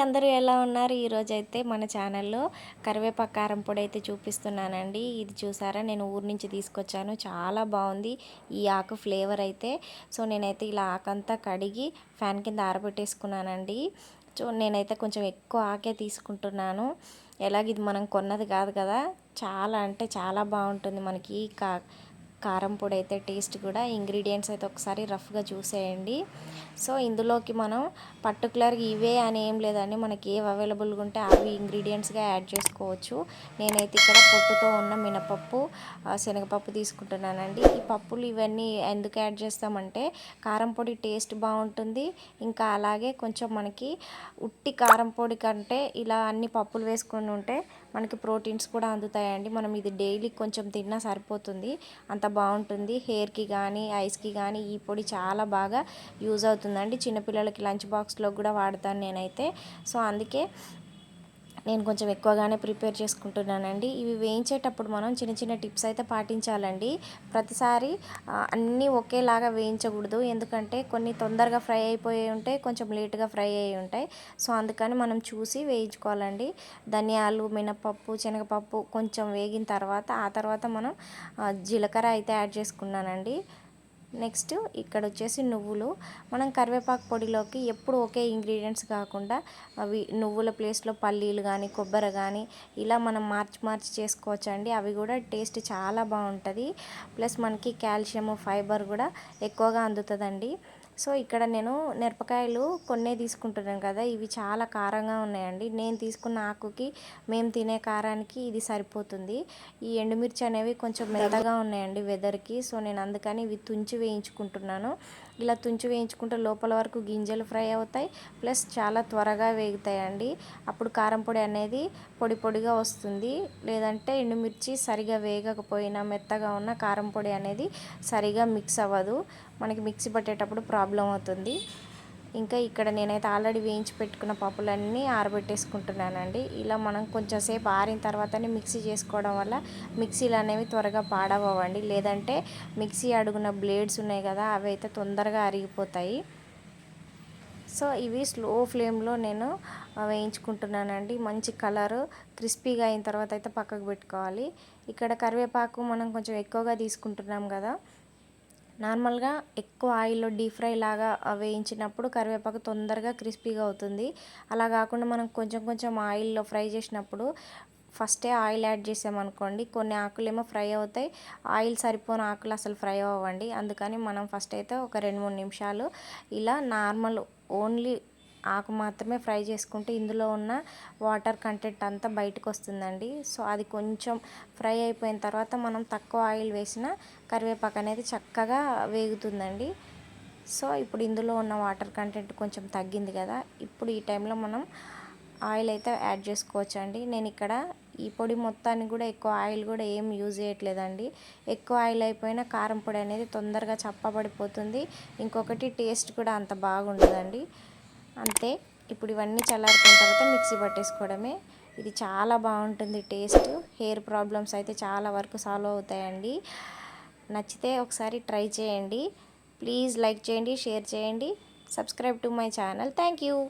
అందరూ ఎలా ఉన్నారు? ఈరోజు అయితే మన ఛానల్లో కరివేపాకు కారం పొడి అయితే చూపిస్తున్నానండి. ఇది చూసారా? నేను ఊరు నుంచి తీసుకొచ్చాను. చాలా బాగుంది. ఈ ఆకు ఫ్లేవర్ అయితే. సో నేనైతే ఇలా ఆకంతా కడిగి ఫ్యాన్ కింద ఆరబెట్టేసుకున్నానండి. సో నేనైతే కొంచెం ఎక్కువ ఆకే తీసుకుంటున్నాను. ఎలాగ ఇది మనం కొన్నది కాదు కదా? చాలా అంటే చాలా బాగుంటుంది మనకి కా కారం పొడి అయితే టేస్ట్ కూడా ఇంగ్రీడియంట్స్ అయితే ఒకసారి రఫ్గా చూసేయండి. సో ఇందులోకి మనం పర్టికులర్గా ఇవే అని ఏం లేదండి. మనకి ఏవి అవైలబుల్గా ఉంటే అవి ఇంగ్రీడియంట్స్గా యాడ్ చేసుకోవచ్చు. నేనైతే ఇక్కడ పొట్టుతో ఉన్న మినపప్పు శనగపప్పు తీసుకుంటున్నానండి. ఈ పప్పులు ఇవన్నీ ఎందుకు యాడ్ చేస్తామంటే కారం పొడి టేస్ట్ బాగుంటుంది. ఇంకా అలాగే కొంచెం మనకి ఉట్టి కారం పొడి కంటే ఇలా అన్ని పప్పులు వేసుకొని ఉంటే మనకి ప్రోటీన్స్ కూడా అందుతాయండి. మనం ఇది డైలీ కొంచెం తిన్నా సరిపోతుంది. అంత బాగుంటుంది. హెయిర్కి కానీ ఐస్కి కానీ ఈ పొడి చాలా బాగా యూజ్ అవుతుందండి. చిన్నపిల్లలకి లంచ్ బాక్స్లో కూడా వాడతాను నేనైతే. సో అందుకే నేను కొంచెం ఎక్కువగానే ప్రిపేర్ చేసుకుంటున్నానండి. ఇవి వేయించేటప్పుడు మనం చిన్న చిన్న టిప్స్ అయితే పాటించాలండి. ప్రతిసారి అన్నీ ఒకేలాగా వేయించకూడదు. ఎందుకంటే కొన్ని తొందరగా ఫ్రై అయిపోయి ఉంటాయి కొంచెం లేటుగా ఫ్రై అయ్యి ఉంటాయి. సో అందుకని మనం చూసి వేయించుకోవాలండి. ధనియాలు మినపప్పు శనగపప్పు కొంచెం వేగిన తర్వాత ఆ తర్వాత మనం జీలకర్ర అయితే యాడ్ చేసుకున్నానండి. నెక్స్ట్ ఇక్కడ వచ్చేసి నువ్వులు. మనం కరివేపాకు పొడిలోకి ఎప్పుడు ఒకే ఇంగ్రీడియంట్స్ కాకుండా అవి నువ్వుల ప్లేస్లో పల్లీలు కానీ కొబ్బరి కానీ ఇలా మనం మార్చి మార్చి చేసుకోవచ్చు అండి అవి కూడా టేస్ట్ చాలా బాగుంటుంది. ప్లస్ మనకి కాల్షియం ఫైబర్ కూడా ఎక్కువగా అందుతుందండి. సో ఇక్కడ నేను మిరపకాయలు కొన్నే తీసుకుంటున్నాను కదా ఇవి చాలా కారంగా ఉన్నాయండి. నేను తీసుకున్న ఆకుకి మేము తినే కారానికి ఇది సరిపోతుంది. ఈ ఎండుమిర్చి అనేవి కొంచెం మెత్తగా ఉన్నాయండి వెదర్కి సో నేను అందుకని ఇవి తుంచి వేయించుకుంటున్నాను. ఇలా తుంచి వేయించుకుంటే లోపల వరకు గింజలు ఫ్రై అవుతాయి. ప్లస్ చాలా త్వరగా వేగుతాయండి. అప్పుడు కారం పొడి అనేది పొడి పొడిగా వస్తుంది. లేదంటే ఎండుమిర్చి సరిగా వేగకపోయినా మెత్తగా ఉన్న కారం పొడి అనేది సరిగా మిక్స్ అవ్వదు. మనకి మిక్సీ పట్టేటప్పుడు ప్రాబ్లం అవుతుంది. ఇంకా ఇక్కడ నేనైతే ఆల్రెడీ వేయించి పెట్టుకున్న పప్పులన్నీ ఆరబెట్టేసుకుంటున్నానండి. ఇలా మనం కొంచెం సేపు ఆరిన తర్వాతనే మిక్సీ చేసుకోవడం వల్ల మిక్సీలు అనేవి త్వరగా పాడవండి లేదంటే మిక్సీ అడుగున బ్లేడ్స్ ఉన్నాయి కదా అవి అయితే తొందరగా అరిగిపోతాయి. సో ఇవి స్లో ఫ్లేమ్లో నేను వేయించుకుంటున్నానండి. మంచి కలర్ క్రిస్పీగా అయిన తర్వాత అయితే పక్కకు పెట్టుకోవాలి. ఇక్కడ కరివేపాకు మనం కొంచెం ఎక్కువగా తీసుకుంటున్నాం కదా నార్మల్గా ఎక్కువ ఆయిల్లో డీప్ ఫ్రై లాగా వేయించినప్పుడు కరివేపాకు తొందరగా క్రిస్పీగా అవుతుంది. అలా కాకుండా మనం కొంచెం కొంచెం ఆయిల్లో ఫ్రై చేసినప్పుడు ఫస్టే ఆయిల్ యాడ్ చేసామనుకోండి కొన్ని ఆకులు ఏమో ఫ్రై అవుతాయి. ఆయిల్ సరిపోని ఆకులు అసలు ఫ్రై అవ్వండి. అందుకని మనం ఫస్ట్ అయితే ఒక రెండు మూడు నిమిషాలు ఇలా నార్మల్ ఓన్లీ ఆకు మాత్రమే ఫ్రై చేసుకుంటే ఇందులో ఉన్న వాటర్ కంటెంట్ అంతా బయటకు వస్తుందండి సో అది కొంచెం ఫ్రై అయిపోయిన తర్వాత మనం తక్కువ ఆయిల్ వేసిన కరివేపాకు అనేది చక్కగా వేగుతుందండి. సో ఇప్పుడు ఇందులో ఉన్న వాటర్ కంటెంట్ కొంచెం తగ్గింది కదా ఇప్పుడు ఈ టైంలో మనం ఆయిల్ అయితే యాడ్ చేసుకోవచ్చండి. నేను ఇక్కడ ఈ పొడి మొత్తాన్ని కూడా ఎక్కువ ఆయిల్ కూడా ఏం యూజ్ చేయట్లేదండి. ఎక్కువ ఆయిల్ అయిపోయినా కారం పొడి అనేది తొందరగా చప్పబడిపోతుంది. ఇంకొకటి టేస్ట్ కూడా అంత బాగుండదండి. అంతే. ఇప్పుడు ఇవన్నీ చల్లారిపోయిన తర్వాత మిక్సీ పట్టేసుకోవడమే. ఇది చాలా బాగుంటుంది టేస్ట్. హెయిర్ ప్రాబ్లమ్స్ అయితే చాలా వరకు సాల్వ్ అవుతాయండి. నచ్చితే ఒకసారి ట్రై చేయండి. ప్లీజ్ లైక్ చేయండి షేర్ చేయండి. Subscribe to my channel. Thank you.